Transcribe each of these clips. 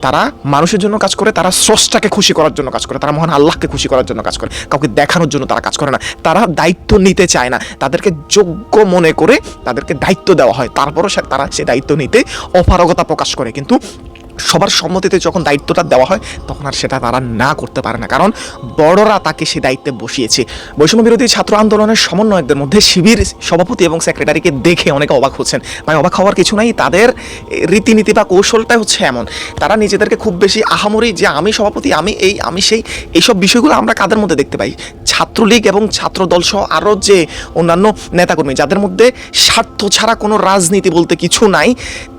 তারা মানুষের জন্য কাজ করে, তারা স্রষ্টাকে খুশি করার জন্য কাজ করে, তারা মহান আল্লাহকে খুশি করার জন্য কাজ করে, কাউকে দেখানোর জন্য তারা কাজ করে না। তারা দায়িত্ব নিতে চায় না। তাদেরকে যোগ্য মনে করে তাদেরকে দায়িত্ব দেওয়া হয়। তারপরও তারা সে দায়িত্ব নিতে অপারগতা প্রকাশ করে। কিন্তু সবার সম্মতিতে যখন দায়িত্বটা দেওয়া হয়, তখন আর সেটা তারা না করতে পারে না। কারণ বড়রা তাকে সে দায়িত্বে বসিয়েছে। বৈষম্য বিরোধী ছাত্র আন্দোলনের সমন্বয়কদের মধ্যে শিবির সভাপতি এবং সেক্রেটারিকে দেখে অনেকে অবাক হচ্ছেন। মানে অবাক হওয়ার কিছু নাই, তাদের রীতিনীতি বা কৌশলটাই হচ্ছে এমন। তারা নিজেদেরকে খুব বেশি আহামরি যে আমি সভাপতি, আমি এই, আমি সেই, এইসব বিষয়গুলো আমরা কাদের মধ্যে দেখতে পাই? ছাত্রলীগ এবং ছাত্রদল সহ আরও যে অন্যান্য নেতাকর্মী, যাদের মধ্যে স্বার্থ ছাড়া কোনো রাজনীতি বলতে কিছু নাই।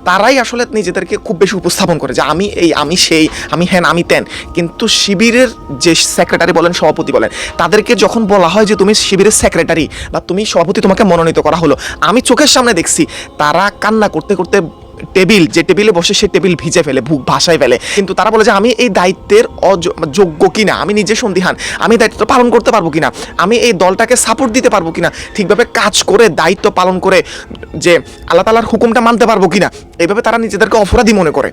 তারাই আসলে নিজেদেরকে খুব বেশি উপস্থাপন করে যে আমি এই, আমি সেই, আমি হ্যান আমি তেন। কিন্তু শিবিরের যে সেক্রেটারি বলেন, সভাপতি বলেন, তাদেরকে যখন বলা হয় যে তুমি শিবিরের সেক্রেটারি বা তুমি সভাপতি তোমাকে মনোনীত করা হলো, আমি চোখের সামনে দেখছি, তারা কান্না করতে করতে টেবিল, যে টেবিলে বসে সে টেবিল ভিজে ফেলে ভাসায় ফেলে। কিন্তু তারা বলে যে, আমি এই দায়িত্বের অয- যোগ্য কিনা? আমি নিজে সন্দিহান। আমি দায়িত্ব পালন করতে পারব কিনা? আমি এই দলটাকে সাপোর্ট দিতে পারব কিনা? ঠিকভাবে কাজ করে, দায়িত্ব পালন করে, যে আল্লাহ তালার হুকুমটা মানতে পারব কিনা? এইভাবে তারা নিজেদেরকে অপরাধী মনে করে।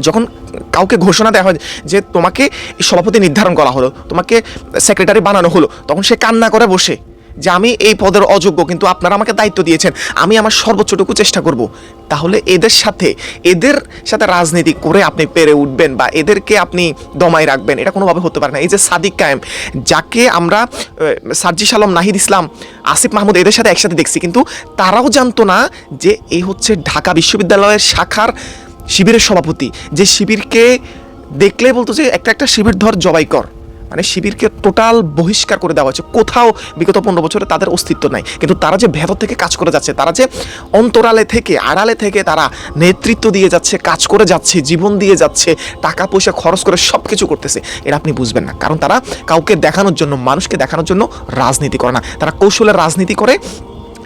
যখন কাউকে ঘোষণা দেওয়া হয় যে, তোমাকে সভাপতি নির্ধারণ করা হলো, তোমাকে সেক্রেটারি বানানো হলো, তখন সে কান্না করে বসে। যে আমি এই পদের অযোগ্য কিন্তু আপনারা আমাকে দায়িত্ব দিয়েছেন। আমি আমার সর্বোচ্চটুকু চেষ্টা করব। তাহলে এদের সাথে এদের সাথে রাজনীতি করে আপনি পেরে উঠবেন বা এদেরকে আপনি দমায় রাখবেন এটা কোনোভাবে হতে পারে না। এই যে সাদিক কায়েম যাকে আমরা আহ, সার্জিস আলম নাহিদ ইসলাম আসিফ মাহমুদ এদের সাথে একসাথে দেখছি কিন্তু তারাও জানতো না যে এই হচ্ছে ঢাকা বিশ্ববিদ্যালয়ের শাখার শিবিরের সভাপতি। যে শিবিরকে দেখলে বলতো যে একটা একটা শিবির ধর জবাই কর। মানে শিবিরকে টোটাল বহিষ্কার করে দেওয়া হয়েছে। কোথাও বিগত পনেরো বছরে তাদের অস্তিত্ব নাই। কিন্তু তারা যে ভেতর থেকে কাজ করে যাচ্ছে, তারা যে অন্তরালে থেকে, আড়ালে থেকে তারা নেতৃত্ব দিয়ে যাচ্ছে, কাজ করে যাচ্ছে, জীবন দিয়ে যাচ্ছে, টাকা পয়সা খরচ করে সব কিছু করতেছে এটা আপনি বুঝবেন না। কারণ তারা কাউকে দেখানোর জন্য, মানুষকে দেখানোর জন্য রাজনীতি করে না। তারা কৌশলে রাজনীতি করে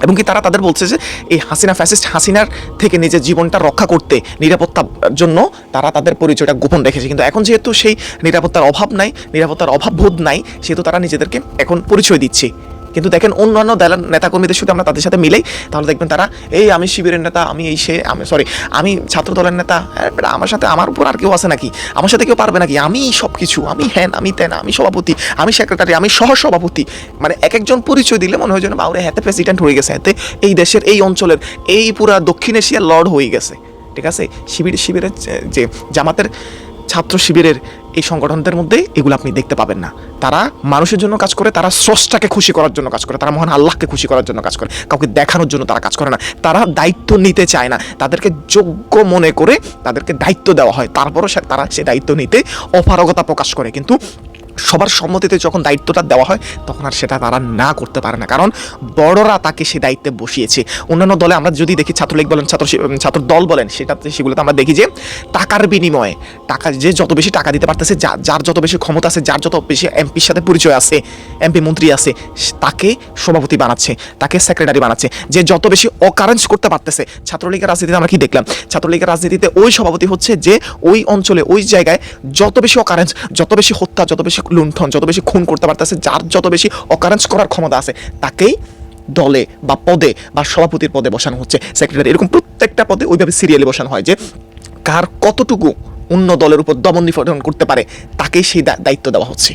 এবং কি তারা তাদের বলছে যে এই হাসিনা ফ্যাসিস্ট হাসিনার থেকে নিজের জীবনটা রক্ষা করতে নিরাপত্তার জন্য তারা তাদের পরিচয়টা গোপন রেখেছে। কিন্তু এখন যেহেতু সেই নিরাপত্তার অভাব নাই, নিরাপত্তার অভাব বোধ নাই, সেহেতু তারা নিজেদেরকে এখন পরিচয় দিচ্ছে। কিন্তু দেখেন অন্যান্য দলের নেতাকর্মীদের সাথে আমরা তাদের সাথে মিলেই তাহলে দেখবেন তারা এই আমি শিবিরের নেতা আমি এই সে আমি সরি আমি ছাত্র দলের নেতা হ্যাঁ, আমার সাথে আমার উপর আর কেউ আছে নাকি? আমার সাথে কেউ পারবে নাকি? আমি সব কিছু আমি হ্যান আমি তেন আমি সভাপতি আমি সেক্রেটারি আমি সহ সভাপতি মানে এক একজন পরিচয় দিলে মনে হয় যেন বাউরে হাতে প্রেসিডেন্ট হয়ে গেছে হাতে এই দেশের এই অঞ্চলের এই পুরা দক্ষিণ এশিয়ার লর্ড হয়ে গেছে। ঠিক আছে? শিবির শিবিরের যে জামাতের ছাত্র শিবিরের এই সংগঠনদের মধ্যে এগুলো আপনি দেখতে পাবেন না। তারা মানুষের জন্য কাজ করে, তারা স্রষ্টাকে খুশি করার জন্য কাজ করে, তারা মহান আল্লাহকে খুশি করার জন্য কাজ করে, কাউকে দেখানোর জন্য তারা কাজ করে না। তারা দায়িত্ব নিতে চায় না। তাদেরকে যোগ্য মনে করে তাদেরকে দায়িত্ব দেওয়া হয়। তারপরও তারা সে দায়িত্ব নিতে অপারগতা প্রকাশ করে। কিন্তু সবার সম্মতিতে যখন দায়িত্বটা দেওয়া হয়, তখন আর সেটা তারা না করতে পারে না। কারণ বড়রা তাকে সে দায়িত্বে বসিয়েছে। অন্যান্য দলে আমরা যদি দেখি, ছাত্রলীগ বলেন, ছাত্র ছাত্র দল বলেন, সেটাতে, সেগুলোতে আমরা দেখি যে টাকার বিনিময়ে টাকা যে যত বেশি টাকা দিতে পারতেছে যার যত বেশি ক্ষমতা আছে, যার যত বেশি এমপির সাথে পরিচয় আছে, এমপি মন্ত্রী আছে তাকে সভাপতি বানাচ্ছে, তাকে সেক্রেটারি বানাচ্ছে। যে যত বেশি অকারেন্স করতে পারতেছে, ছাত্রলীগের রাজনীতিতে আমরা কি দেখলাম? ছাত্রলীগের রাজনীতিতে ওই সভাপতি হচ্ছে যে ওই অঞ্চলে, ওই জায়গায় যত বেশি অকারেন্স, যত বেশি হত্যা, যত বেশি লুণ্ঠন যত বেশি খুন করতে পারতেছে, যার যত বেশি অকারেন্স করার ক্ষমতা আছে, তাকেই দলে বা পদে বা সভাপতির পদে বসানো হচ্ছে। সেক্রেটারি এরকম প্রত্যেকটা পদে ওইভাবে সিরিয়ালে বসানো হয় যে, কার কতটুকু অন্য দলের উপর দমন নিপীড়ন করতে পারে, তাকেই সেই দায়িত্ব দেওয়া হচ্ছে।